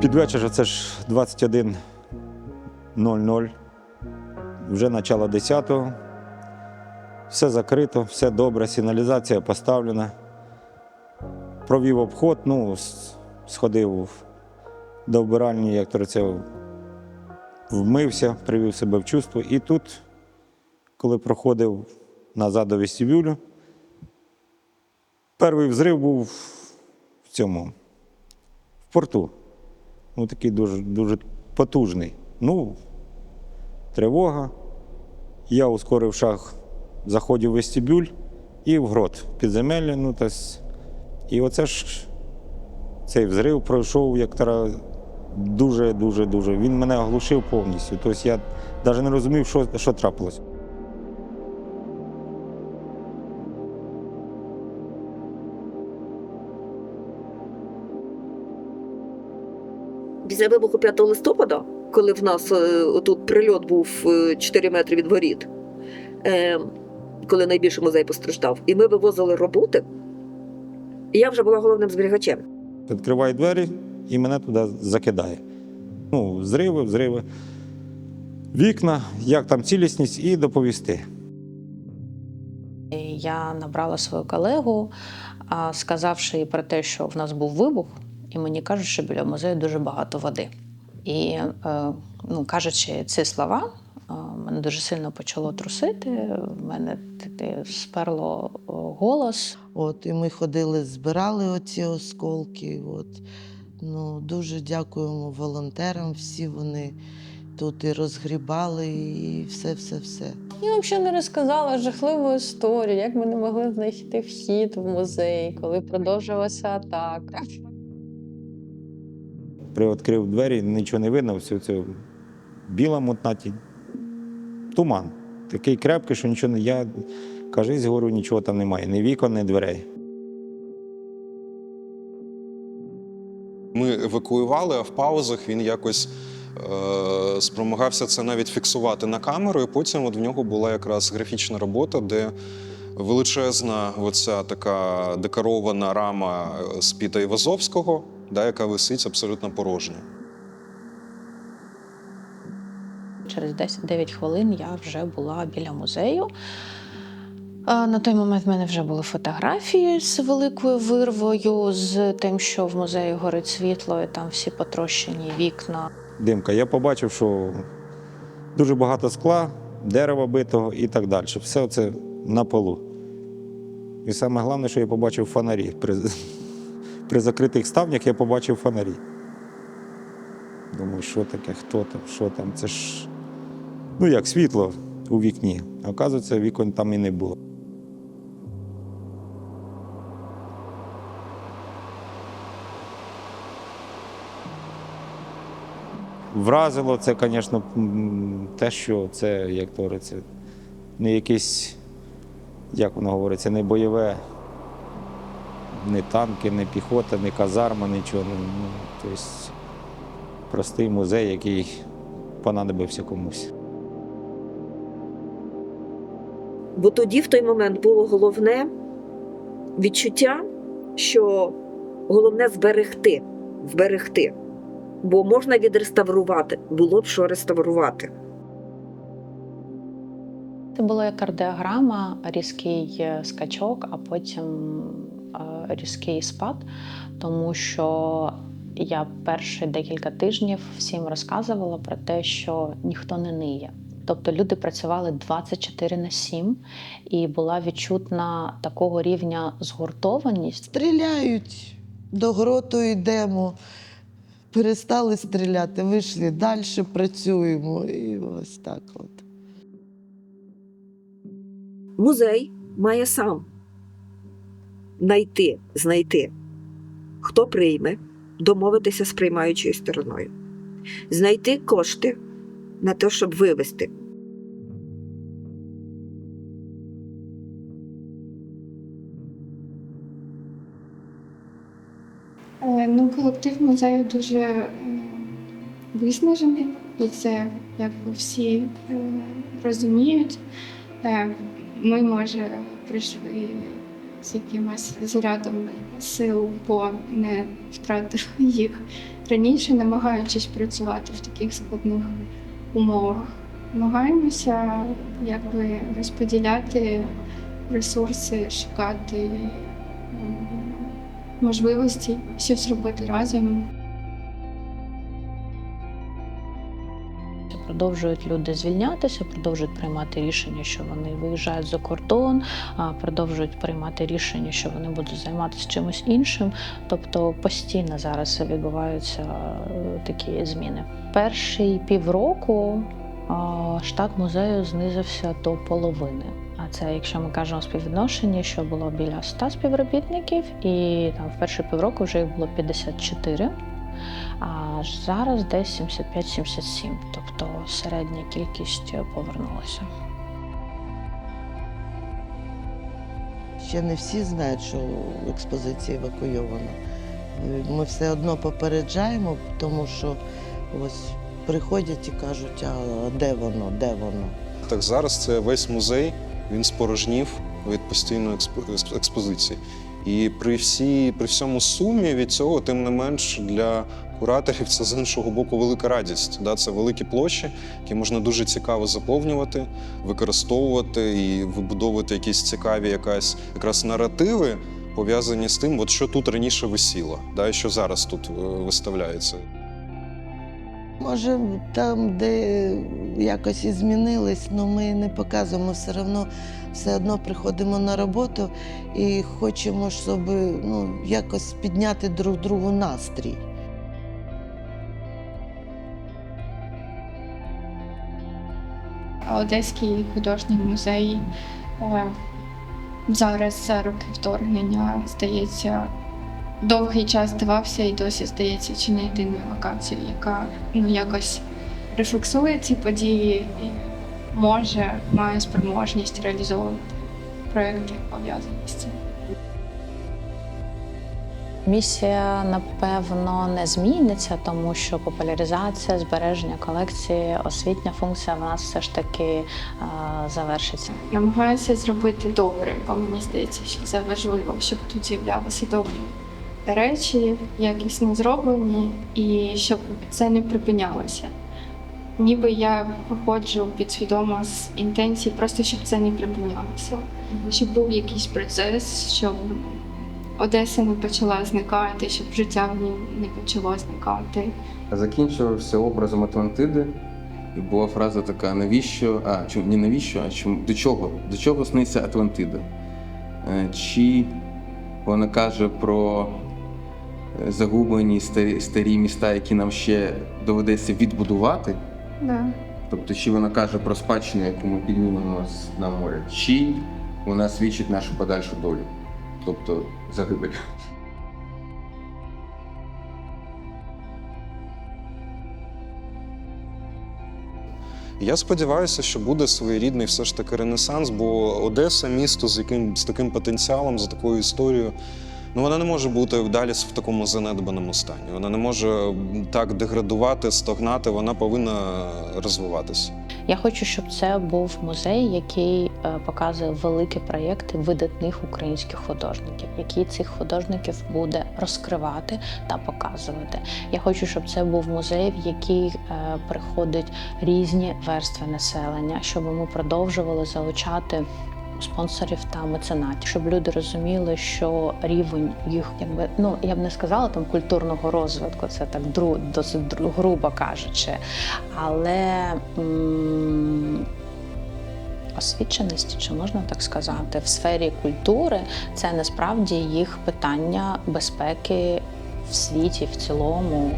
Під вечір це ж 21.00, вже начало 10-го. Все закрито, все добре, сигналізація поставлена. Провів обход, ну, сходив до вбиральні, як то це вмився, привів себе в чувство. І тут, коли проходив назад до вестибюлю, перший взрив був в цьому, в порту. Ну, такий дуже, дуже потужний. Ну, тривога. Я ускорив шаг, заходив в вестибюль і в грот підземелля. Ну, і оце ж цей взрив пройшов як тара дуже, дуже, дуже. Він мене оглушив повністю. Тобто я навіть не розумів, що, що трапилось. Після вибуху 5 листопада, коли в нас е, тут прильот був е, 4 метри від воріт, е, коли найбільше музей постраждав, і ми вивозили роботи, і я вже була головним зберігачем. Відкриваю двері і мене туди закидає. Ну, зриви, взриви, вікна, як там цілісність, і доповісти. Я набрала свою колегу, сказавши їй про те, що в нас був вибух, і мені кажуть, що біля музею дуже багато води. І е, ну, кажучи ці слова, е, мене дуже сильно почало трусити. В мене сперло голос. От, і ми ходили, збирали оці осколки. От. Ну, дуже дякуємо волонтерам. Всі вони тут і розгрібали, і все-все-все. Я взагалі не розказала жахливу історію, як ми не могли знайти вхід в музей, коли продовжувалася атака. Привідкрив двері, нічого не видно, все це біла мутна тінь. Туман. Такий крепкий, що нічого не. Я кажись, говорю, нічого там немає. Ні вікон, ні дверей. Ми евакуювали, а в паузах він якось е, спромагався це навіть фіксувати на камеру. І потім от в нього була якраз графічна робота, де величезна оця така декорована рама е, з Піта Івазовського, да, яка висить абсолютно порожня. Через 10-9 хвилин я вже була біля музею. На той момент в мене вже були фотографії з великою вирвою, з тим, що в музеї горить світло, і там всі потрощені вікна. Димка. Я побачив, що дуже багато скла, дерева битого і так далі. Все це на полу. І саме головне, що я побачив фонарі. При, закритих ставнях я побачив фонарі. Думаю, що таке, хто там, що там. Це ж ну як світло у вікні. А оказується, вікон там і не було. Вразило це, звісно, те, що це, як говориться, не якесь, як воно говориться, не бойове, не танки, не піхота, не казарма, нічого. Ну, ну, тобто простий музей, який понадобився комусь. Бо тоді, в той момент, було головне відчуття, що головне зберегти, зберегти. Бо можна відреставрувати, було б що реставрувати. Це було як кардіограма, різкий е, скачок, а потім різкий спад, тому що я перші декілька тижнів всім розказувала про те, що ніхто не ниє. Тобто люди працювали 24 на 7, і була відчутна такого рівня згуртованість. Стріляють, до гроту йдемо. Перестали стріляти, вийшли далі, працюємо. І ось так от. Музей має сам знайти, знайти, хто прийме, домовитися з приймаючою стороною, знайти кошти на те, щоб вивезти. Е, Ну, колектив музею дуже е, виснажений, і це якби всі е, розуміють. ми, може, прийшли з якимось зарядом сил, бо не втратив їх раніше, намагаючись працювати в таких складних умовах. Намагаємося якби розподіляти ресурси, шукати можливості щось зробити разом. Продовжують люди звільнятися, продовжують приймати рішення, що вони виїжджають за кордон, продовжують приймати рішення, що вони будуть займатися чимось іншим. Тобто постійно зараз відбуваються такі зміни. Перші півроку штат музею знизився до половини. А це, якщо ми кажемо співвідношення, що було біля 100 співробітників, і там в перші півроку вже їх було 54. А зараз десь 75-77, тобто середня кількість повернулася. Ще не всі знають, що експозиція евакуйована. Ми все одно попереджаємо, тому що ось приходять і кажуть, а де воно, де воно. Так зараз це весь музей він спорожнів від постійної експо- експозиції. І при всій при всьому сумі від цього, тим не менш, для кураторів це з іншого боку велика радість. Да? Це великі площі, які можна дуже цікаво заповнювати, використовувати і вибудовувати якісь цікаві якась якраз наративи, пов'язані з тим, от що тут раніше висіло, да? і що зараз тут е, виставляється. Може, там, де якось і змінились, але ми не показуємо все одно, все одно приходимо на роботу і хочемо, щоб ну, якось підняти друг другу настрій. Одеський художній музей е, зараз за роки вторгнення, здається, довгий час здавався і досі здається, чи не єдиною локацією, яка ну, якось рефлексує ці події і може, має спроможність реалізовувати проекти, пов'язані з цим. Місія, напевно, не зміниться, тому що популяризація, збереження колекції, освітня функція в нас все ж таки е, завершиться. намагаюся зробити добре, бо мені здається, що це важливо, щоб тут з'являлися добрі речі, якісно зроблені, і щоб це не припинялося. Ніби я виходжу підсвідомо з інтенції, просто щоб це не припинялося, щоб був якийсь процес, щоб Одеса не почала зникати, щоб життя в ній не почало зникати. Закінчувався образом Атлантиди, і була фраза така: навіщо? А чому не навіщо, а чому до чого? До чого сниться Атлантида? Е, Чи вона каже про загублені старі, старі міста, які нам ще доведеться відбудувати? Да. Тобто, чи вона каже про спадщину, яку ми піднімемо на море, чи вона свідчить нашу подальшу долю, тобто загибель. Я сподіваюся, що буде своєрідний все ж таки ренесанс, бо Одеса місто з яким з таким потенціалом, з такою історією. Ну, вона не може бути далі в такому занедбаному стані. Вона не може так деградувати, стогнати, вона повинна розвиватися. Я хочу, щоб це був музей, який е, показує великі проєкти видатних українських художників, який цих художників буде розкривати та показувати. Я хочу, щоб це був музей, в який е, приходять різні верстви населення, щоб ми продовжували залучати. Спонсорів та меценатів, щоб люди розуміли, що рівень їх, якби ну я б не сказала там культурного розвитку, це так дру, досить грубо кажучи, але м, освіченості, чи можна так сказати, в сфері культури це насправді їх питання безпеки в світі в цілому.